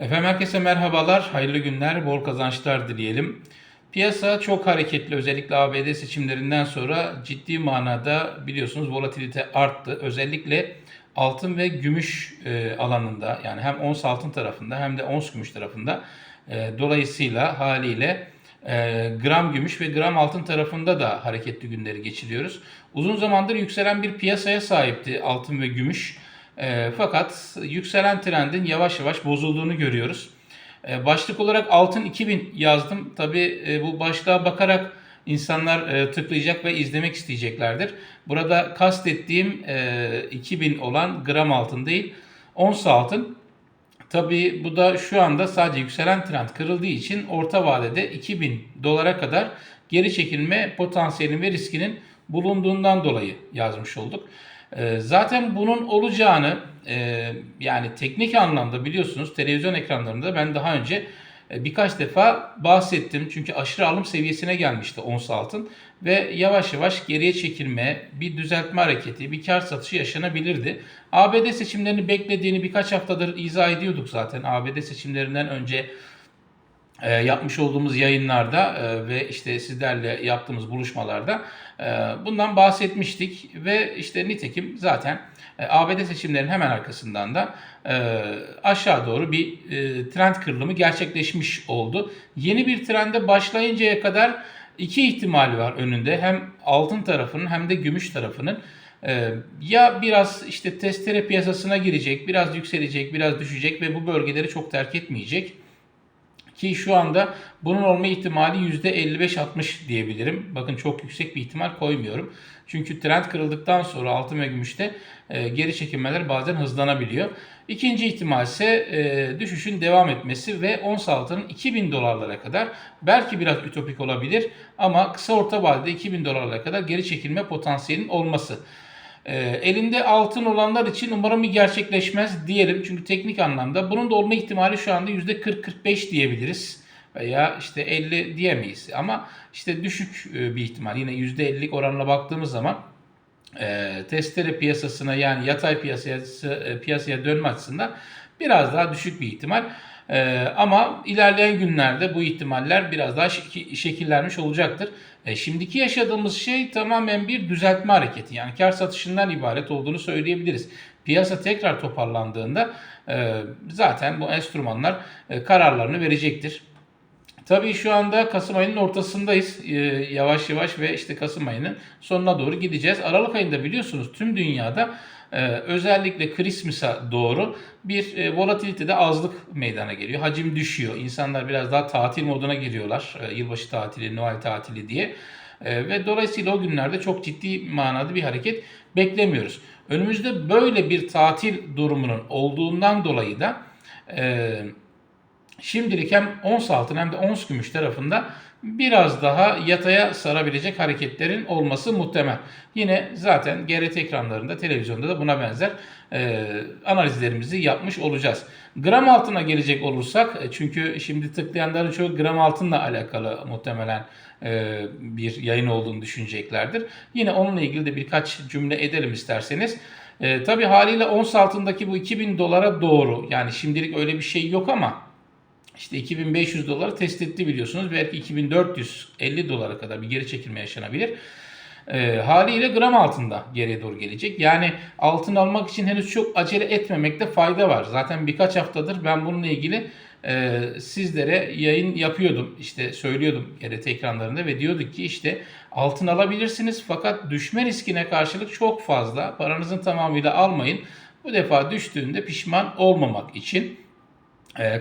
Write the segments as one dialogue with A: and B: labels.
A: Efendim herkese merhabalar, hayırlı günler, bol kazançlar dileyelim. Piyasa çok hareketli özellikle ABD seçimlerinden sonra ciddi manada biliyorsunuz volatilite arttı. Özellikle altın ve gümüş e, alanında yani hem ons altın tarafında hem de ons gümüş tarafında e, dolayısıyla haliyle e, gram gümüş ve gram altın tarafında da hareketli günleri geçiriyoruz. Uzun zamandır yükselen bir piyasaya sahipti altın ve gümüş. E, fakat yükselen trendin yavaş yavaş bozulduğunu görüyoruz. E, başlık olarak altın 2000 yazdım. Tabi e, bu başlığa bakarak insanlar e, tıklayacak ve izlemek isteyeceklerdir. Burada kastettiğim e, 2000 olan gram altın değil, ons altın. Tabi bu da şu anda sadece yükselen trend kırıldığı için orta vadede 2000 dolara kadar geri çekilme potansiyelinin ve riskinin bulunduğundan dolayı yazmış olduk. Ee, Zaten bunun olacağını e, yani teknik anlamda biliyorsunuz televizyon ekranlarında ben daha önce e, birkaç defa bahsettim. Çünkü aşırı alım seviyesine gelmişti ons altın ve yavaş yavaş geriye çekilme, bir düzeltme hareketi, bir kar satışı yaşanabilirdi. ABD seçimlerini beklediğini birkaç haftadır izah ediyorduk zaten. ABD seçimlerinden önce e, yapmış olduğumuz yayınlarda e, ve işte sizlerle yaptığımız buluşmalarda e, bundan bahsetmiştik ve işte nitekim zaten e, ABD seçimlerinin hemen arkasından da e, aşağı doğru bir e, trend kırılımı gerçekleşmiş oldu. Yeni bir trende başlayıncaya kadar iki ihtimali var önünde. Hem altın tarafının hem de gümüş tarafının. Ee, ya biraz işte testere piyasasına girecek, biraz yükselecek, biraz düşecek ve bu bölgeleri çok terk etmeyecek. Ki şu anda bunun olma ihtimali %55-60 diyebilirim. Bakın çok yüksek bir ihtimal koymuyorum. Çünkü trend kırıldıktan sonra altın ve gümüşte e, geri çekilmeler bazen hızlanabiliyor. İkinci ihtimal ise e, düşüşün devam etmesi ve ons altının 2000 dolarlara kadar belki biraz ütopik olabilir ama kısa orta vadede 2000 dolarlara kadar geri çekilme potansiyelinin olması. E, elinde altın olanlar için umarım bir gerçekleşmez diyelim. Çünkü teknik anlamda bunun da olma ihtimali şu anda %40-45 diyebiliriz. Veya işte 50 diyemeyiz. Ama işte düşük e, bir ihtimal. Yine %50'lik oranla baktığımız zaman e, testere piyasasına yani yatay piyasaya, e, piyasaya dönme açısından biraz daha düşük bir ihtimal. E, ama ilerleyen günlerde bu ihtimaller biraz daha şek- şekillenmiş olacaktır. E, şimdiki yaşadığımız şey tamamen bir düzeltme hareketi. Yani kar satışından ibaret olduğunu söyleyebiliriz. Piyasa tekrar toparlandığında e, zaten bu enstrümanlar e, kararlarını verecektir. Tabii şu anda Kasım ayının ortasındayız. Ee, yavaş yavaş ve işte Kasım ayının sonuna doğru gideceğiz. Aralık ayında biliyorsunuz tüm dünyada e, özellikle Christmas'a doğru bir e, volatilitede azlık meydana geliyor. Hacim düşüyor. İnsanlar biraz daha tatil moduna giriyorlar. E, yılbaşı tatili, Noel tatili diye. E, ve dolayısıyla o günlerde çok ciddi manada bir hareket beklemiyoruz. Önümüzde böyle bir tatil durumunun olduğundan dolayı da Şimdilik hem ons altın hem de ons gümüş tarafında biraz daha yataya sarabilecek hareketlerin olması muhtemel. Yine zaten GRT ekranlarında, televizyonda da buna benzer e, analizlerimizi yapmış olacağız. Gram altına gelecek olursak, e, çünkü şimdi tıklayanların çoğu gram altınla alakalı muhtemelen e, bir yayın olduğunu düşüneceklerdir. Yine onunla ilgili de birkaç cümle edelim isterseniz. E, tabii haliyle ons altındaki bu 2000 dolara doğru, yani şimdilik öyle bir şey yok ama işte 2500 doları test etti biliyorsunuz. Belki 2450 dolara kadar bir geri çekilme yaşanabilir. E, haliyle gram altında geriye doğru gelecek. Yani altın almak için henüz çok acele etmemekte fayda var. Zaten birkaç haftadır ben bununla ilgili e, sizlere yayın yapıyordum. İşte söylüyordum GRT ekranlarında ve diyorduk ki işte altın alabilirsiniz fakat düşme riskine karşılık çok fazla. Paranızın tamamıyla almayın. Bu defa düştüğünde pişman olmamak için e,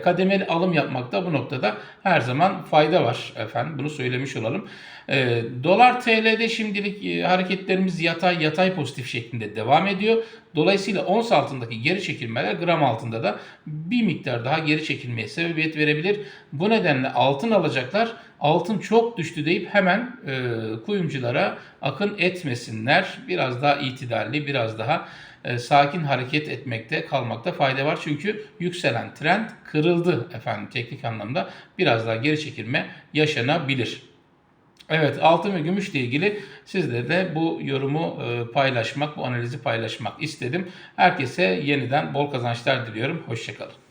A: kademeli alım yapmakta bu noktada her zaman fayda var efendim. Bunu söylemiş olalım. E, Dolar TL'de şimdilik e, hareketlerimiz yatay yatay pozitif şeklinde devam ediyor. Dolayısıyla ons altındaki geri çekilmeler gram altında da bir miktar daha geri çekilmeye sebebiyet verebilir. Bu nedenle altın alacaklar altın çok düştü deyip hemen e, kuyumculara akın etmesinler. Biraz daha itidalli, biraz daha e, sakin hareket etmekte kalmakta fayda var. Çünkü yükselen trend kırıldı efendim teknik anlamda. Biraz daha geri çekilme yaşanabilir. Evet altın ve gümüşle ilgili sizle de bu yorumu e, paylaşmak, bu analizi paylaşmak istedim. Herkese yeniden bol kazançlar diliyorum. Hoşçakalın.